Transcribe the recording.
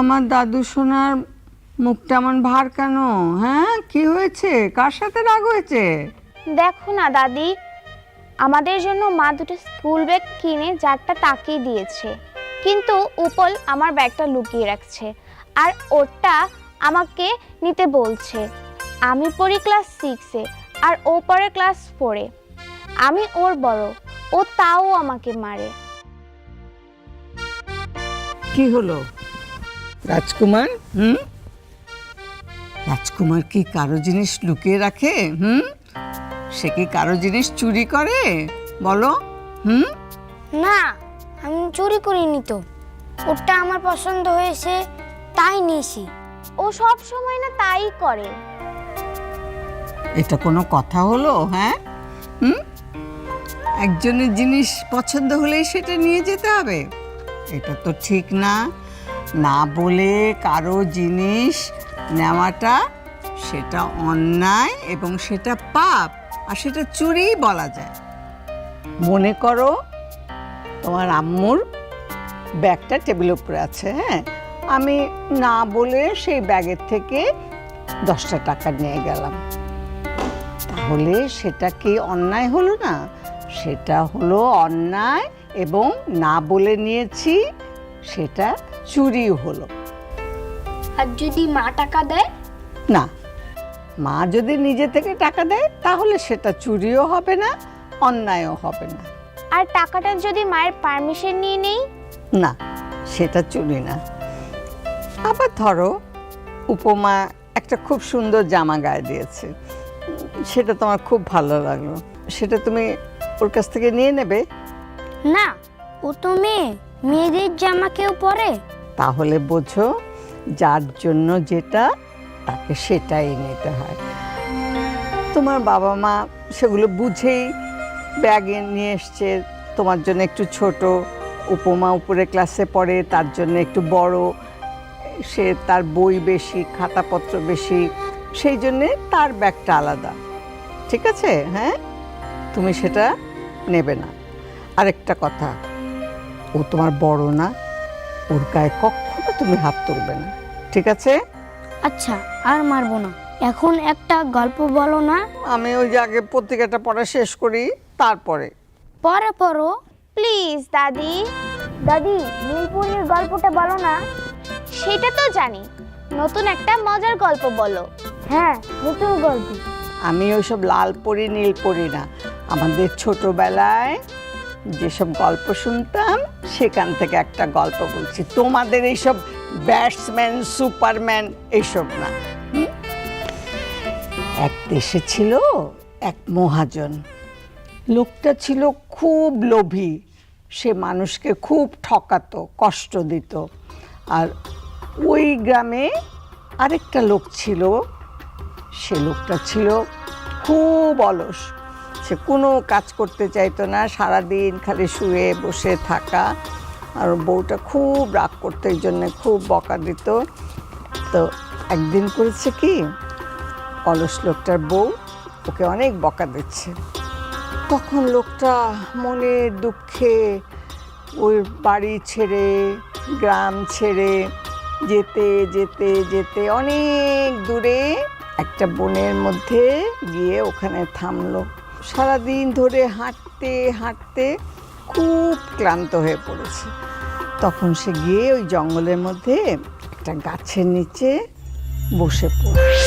আমার দাদু সোনার মুখটা এমন ভার কেন? হ্যাঁ? কি হয়েছে? কার সাথে রাগ হয়েছে? দেখো না দাদি আমাদের জন্য মা দুটো স্কুল ব্যাগ কিনে যারটা তাকিয়ে দিয়েছে। কিন্তু উপল আমার ব্যাগটা লুকিয়ে রাখছে আর ওরটা আমাকে নিতে বলছে। আমি পড়ি ক্লাস সিক্সে আর ও পড়ে ক্লাস ফোরে আমি ওর বড় ও তাও আমাকে মারে। কি হলো? রাজকুমার হুম? রাজকুমার কি কারও জিনিস লুকিয়ে রাখে হুম? সে কি কারও জিনিস চুরি করে? বলো হুম? না আমি চুরি করিনি তো। ওটা আমার পছন্দ হয়েছে তাই নিয়েছি। ও সব সময় না তাই করে। এটা কোনো কথা হলো হ্যাঁ? হুম? একজনের জিনিস পছন্দ হলেই সেটা নিয়ে যেতে হবে। এটা তো ঠিক না। না বলে কারও জিনিস নেওয়াটা সেটা অন্যায় এবং সেটা পাপ আর সেটা চুরিই বলা যায়। মনে করো তোমার আম্মুর ব্যাগটা টেবিলের উপরে আছে হ্যাঁ? আমি না বলে সেই ব্যাগের থেকে দশটা টাকা নিয়ে গেলাম। তাহলে সেটা কি অন্যায় হলো না? সেটা হলো অন্যায় এবং না বলে নিয়েছি সেটা চুরিও হলো। আর যদি মা টাকা দেয়? না। মা যদি নিজে থেকে টাকা দেয় তাহলে সেটা চুরিও হবে না অন্যায়ও হবে না। আর টাকাটা যদি মায়ের পারমিশন নিয়ে নেই? না সেটা চুরি না। আবার ধরো উপমা একটা খুব সুন্দর জামা গায়ে দিয়েছে। সেটা তোমার খুব ভালো লাগল। সেটা তুমি ওর কাছ থেকে নিয়ে নেবে? না ও তো মেয়ে। মেয়েদের জামা কেউ পরে? তাহলে বোঝো, যার জন্য যেটা, তাকে সেটাই নিতে হয়। তোমার বাবা মা সেগুলো বুঝেই ব্যাগে নিয়ে এসছে, তোমার জন্য একটু ছোট, উপমা উপরে ক্লাসে পড়ে, তার জন্য একটু বড়, সে তার বই বেশি, খাতাপত্র বেশি, সেই জন্যে তার ব্যাগটা আলাদা। ঠিক আছে? হ্যাঁ? তুমি সেটা নেবে না। আরেকটা কথা ও তোমার বড় না ওর গায়ে কখনো তুমি হাত তুলবে না। ঠিক আছে? আচ্ছা আর মারবো না। এখন একটা গল্প বলো না। আমি ওই যে আগে পত্রিকাটা পড়া শেষ করি তারপরে। পরে পড়ো। প্লিজ দাদি। দাদি নীলপুরির গল্পটা বলো না। সেটা তো জানি। নতুন একটা মজার গল্প বলো। হ্যাঁ নতুন গল্প। আমি ওইসব লাল পড়ি নীল পড়ি না। আমাদের ছোটবেলায় যেসব গল্প শুনতাম, সেখান থেকে একটা গল্প বলছি। তোমাদের এইসব ব্যাটসম্যান, সুপারম্যান এইসব না। এক দেশে ছিল এক মহাজন। লোকটা ছিল খুব লোভী। সে মানুষকে খুব ঠকাতো, কষ্ট দিত। আর ওই গ্রামে আরেকটা লোক ছিল। সে লোকটা ছিল খুব অলস। সে কোনো কাজ করতে চাইতো না, সারাদিন খালি শুয়ে বসে থাকা। আর বউটা খুব রাগ করতো, এই জন্যে খুব বকা দিত। তো একদিন করেছে কি, অলস লোকটার বউ ওকে অনেক বকা দিচ্ছে। তখন লোকটা মনে দুঃখে ওই বাড়ি ছেড়ে, গ্রাম ছেড়ে, যেতে যেতে যেতে অনেক দূরে একটা বনের মধ্যে গিয়ে ওখানে থামলো। সারাদিন ধরে হাঁটতে হাঁটতে খুব ক্লান্ত হয়ে পড়েছে। তখন সে গিয়ে ওই জঙ্গলের মধ্যে একটা গাছের নিচে বসে পড়ল